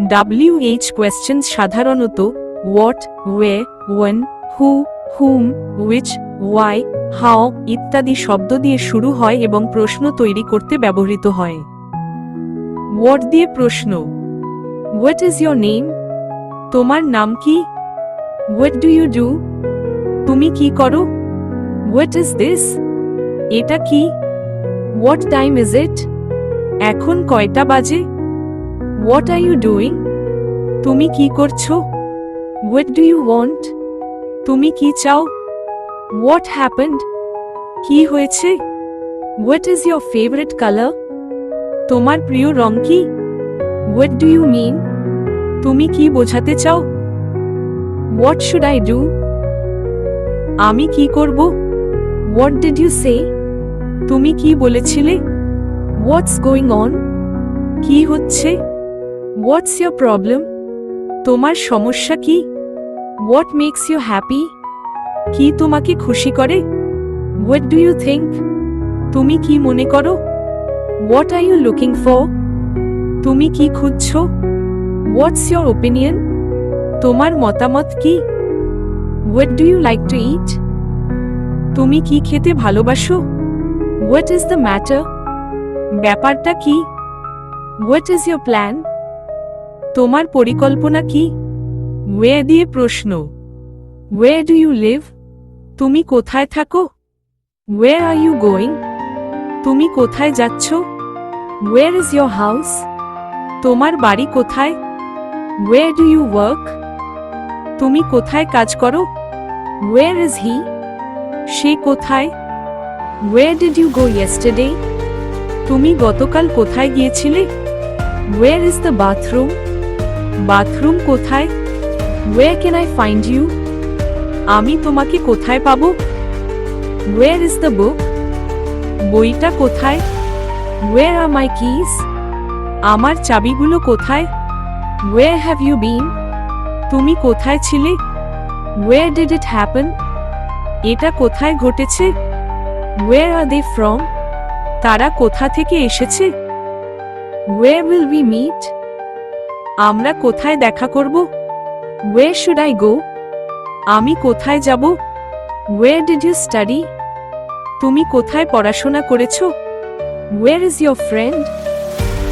WH questions সাধারণত what where when who whom which why how ইত্যাদি শব্দ দিয়ে শুরু হয় এবং প্রশ্ন তৈরি করতে ব্যবহৃত হয়। হোয়াট দিয়ে প্রশ্ন। হোয়াট ইজ ইয়োর নেম তোমার নাম কি? হোয়াট ডু ইউ ডু তুমি কি করো? হোয়াট ইজ দিস এটা কি? হোয়াট টাইম ইজ ইট এখন কয়টা বাজে? হোয়াট আর ইউ ডুইং তুমি কি করছ? হোয়াট ডু ইউ ওয়ান্ট তুমি কি চাও? হোয়াট হ্যাপেন্ড কি হয়েছে? What is your favourite colour তোমার প্রিয় রং কি? হোয়াট ডু ইউ মিন তুমি কি বোঝাতে চাও? হোয়াট শুড আই ডু আমি কি করব? হোয়াট ডিড ইউ সে তুমি কি বলেছিলে? হোয়াটস গোয়িং অন কি হচ্ছে? হোয়াটস ইয়োর প্রবলেম তোমার সমস্যা কি? হোয়াট মেক্স ইউ হ্যাপি কি তোমাকে খুশি করে? হোয়াট ডু ইউ থিঙ্ক তুমি কি মনে করো? What are you looking for তুমি কি খুঁজছো? হোয়াটস ইয়োর ওপিনিয়ন তোমার মতামত কি? What do you like to eat তুমি কি খেতে ভালোবাসো? হোয়াট ইজ দ্য ম্যাটার ব্যাপারটা কি? হোয়াট ইজ ইয়োর প্ল্যান তোমার পরিকল্পনা কি? ওয়ে দিয়ে প্রশ্ন। ওয়ে ডু ইউ লিভ তুমি কোথায় থাকো? ওয়ে আর ইউ গোয়িং তুমি কোথায় যাচ্ছ? ওয়ের ইজ ইয়োর হাউস তোমার বাড়ি কোথায়? ওয়ে ডু ইউ ওয়ার্ক তুমি কোথায় কাজ করো? ওয়ের ইজ হি সে কোথায়? Where did you go yesterday তুমি গতকাল কোথায় গিয়েছিলে? Where is the bathroom bathroom কোথায়? Where can I find you আমি তোমাকে কোথায় পাবো? ওয়ের ইজ দ্য বুক বইটা কোথায়? ওয়ের আর মাই কিস আমার চাবিগুলো কোথায়? ওয়ে হ্যাভ ইউ বিন তুমি কোথায় ছিলে? ওয়ের ডিড ইট হ্যাপেন এটা কোথায় ঘটেছে? ওয়ের আর দে ফ্রম তারা কোথা থেকে এসেছে? ওয়ে উইল বি মিট আমরা কোথায় দেখা করব? ওয়ে শুড আই গো আমি কোথায় যাব? ওয়ে ডিড ইউ স্টাডি তুমি কোথায় পড়াশোনা করেছ? ওয়ের ইজ ইয়োর ফ্রেন্ড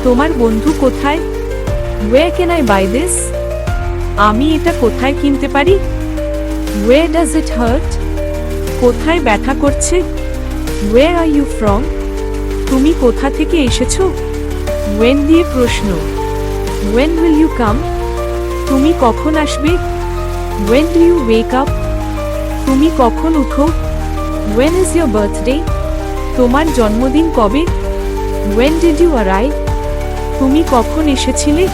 তোমার বন্ধু কোথায়? Where can I buy this আমি এটা কোথায় কিনতে পারি? ওয়ে ডাজ ইট হার্ট কোথায় ব্যথা করছে? ওয়ে আর ইউ ফ্রম তুমি কোথা থেকে এসেছ? ওয়েন দিয়ে প্রশ্ন। ওয়েন উইল ইউ কাম তুমি কখন আসবে? When do you wake up তুমি কখন উঠো? ওয়েন ইজ ইয়োর বার্থডে তোমার জন্মদিন কবে? ওয়েন ডিড ইউ অ্যারাইভ তুমি কখন এসেছিলে?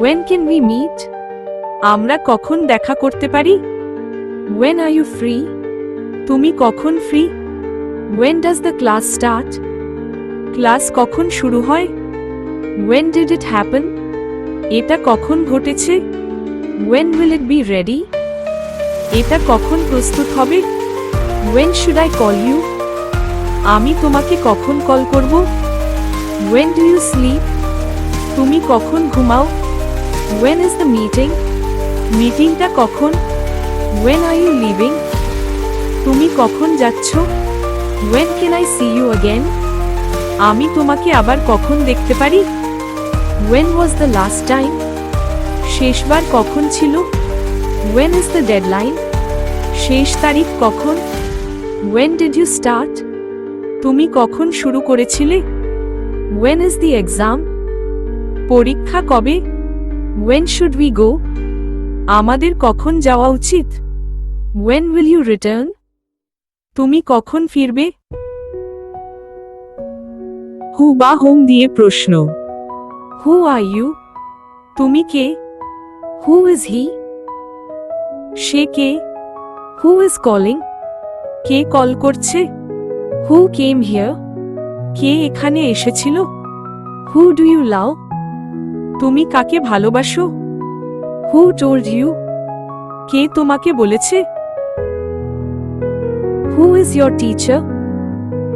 ওয়েন ক্যান উই মিট আমরা কখন দেখা করতে পারি? ওয়েন আর ইউ ফ্রি তুমি কখন free when does the class start class কখন শুরু হয়? ওয়েন ডিড ইট হ্যাপেন এটা কখন ঘটেছে? When will it be ready এটা কখন প্রস্তুত হবে? When should I call you আমি তোমাকে কখন কল করব? ওয়েন ডু ইউ স্লিপ তুমি কখন ঘুমাও? ওয়েন ইজ দ্য মিটিং মিটিংটা কখন? ওয়েন আর ইউ লিভিং তুমি কখন যাচ্ছ? When can I see you again আমি তোমাকে আবার কখন দেখতে পারি? When was the last time শেষবার কখন ছিল? ওয়েন ইজ দ্য ডেডলাইন শেষ তারিখ কখন? ওয়েন ডিড ইউ স্টার্ট তুমি কখন শুরু করেছিলে? ওয়েন ইজ দি এক্সাম পরীক্ষা কবে? ওয়েন শুড উই গো আমাদের কখন যাওয়া উচিত? ওয়েন উইল ইউ রিটার্ন তুমি কখন ফিরবে? হু বা হোম দিয়ে প্রশ্ন। হু আর ইউ তুমি কে? হু ইজ হি সে কে? হু ইজ কলিং কে কল করছে? হু কেম হিয়ার কে এখানে এসেছিল? হু ডু ইউ লাভ তুমি কাকে ভালোবাসো? হু টোল্ড ইউ কে তোমাকে বলেছে? হু ইজ ইয়োর টিচার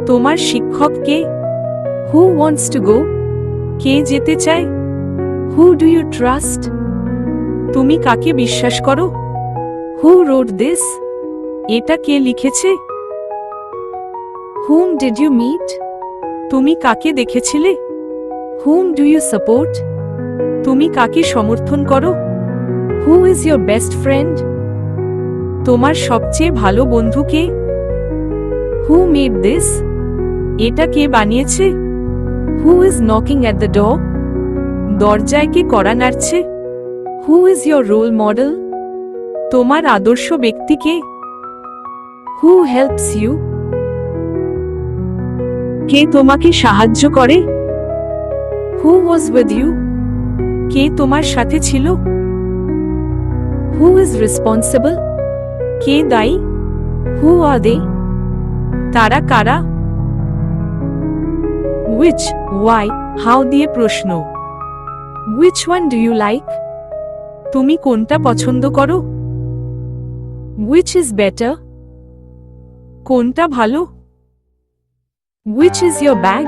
তোমার শিক্ষক কে? হু ওয়ান্টস টু গো কে যেতে চায়? হু ডু ইউ ট্রাস্ট তুমি কাকে বিশ্বাস করো? হু রোড দিস এটা কে লিখেছে? হুম ডিড ইউ মিট তুমি কাকে দেখেছিলে? হুম ডু ইউ সাপোর্ট তুমি কাকে সমর্থন করো? Who is your best friend তোমার সবচেয়ে ভালো বন্ধু কে? হু মেড দিস এটা কে বানিয়েছে? Who is knocking at the door দরজায় কে কড়া নাড়ছে? Who is your role model তোমার আদর্শ ব্যক্তি কে? হু হেল্পস ইউ কে তোমাকে সাহায্য করে? হু ওয়াজ উইথ ইউ কে তোমার সাথে ছিল? হু ইজ রেসপন্সিবল কে দায়ী? হু আর দে তারা কারা? উইচ ওয়াই হাউ দিয়ে প্রশ্ন। Which one do you like তুমি কোনটা পছন্দ করো? উইচ ইজ বেটার কোনটা ভালো? উইচ ইজ ইয়োর ব্যাগ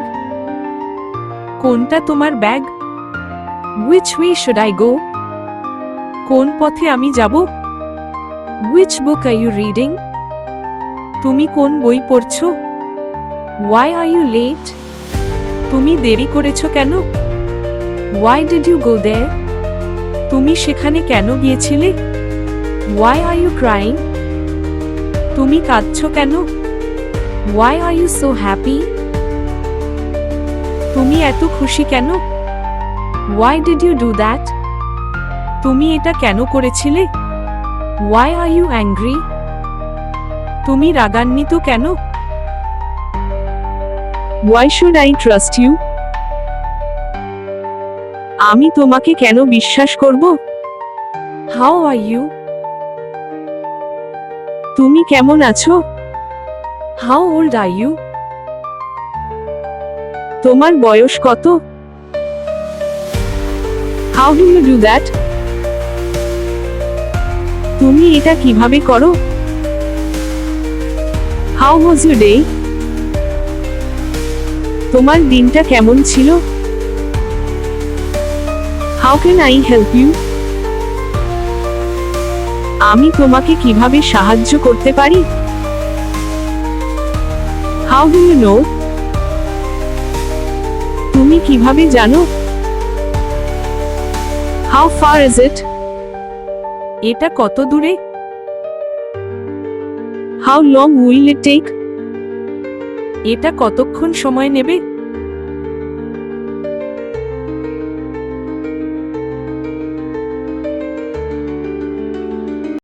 কোনটা তোমার bag which way should I go কোন পথে আমি যাব? Which book are you reading তুমি কোন বই পড়ছো? ওয়াই আর ইউ লেট তুমি দেরি করেছ কেন? Why did you go there তুমি সেখানে কেন গিয়েছিলে? ওয়াই আর ইউ ক্রাইং তুমি কাঁদছো কেন? Why are you so happy তুমি এত খুশি কেন? Why did you do that তুমি এটা কেন করেছিলে? ওয়াই আর ইউ অ্যাংগ্রি তুমি রাগান্বিত কেন? Why should I trust you আমি তোমাকে কেন বিশ্বাস করব? হাউ আর ইউ তুমি কেমন আছো? হাউ ওল্ড আর ইউ তোমার বয়স কত? How do you do that তুমি এটা কীভাবে করো? হাউ ওয়াজ ইউ ডে তোমার দিনটা কেমন ছিল? How can I help you আমি তোমাকে কীভাবে সাহায্য করতে পারি? হাউ ডু ইউ নো তুমি কীভাবে জানো? হাউ ফার ইজ ইট এটা কত দূরে? How long will it take এটা কতক্ষণ সময় নেবে?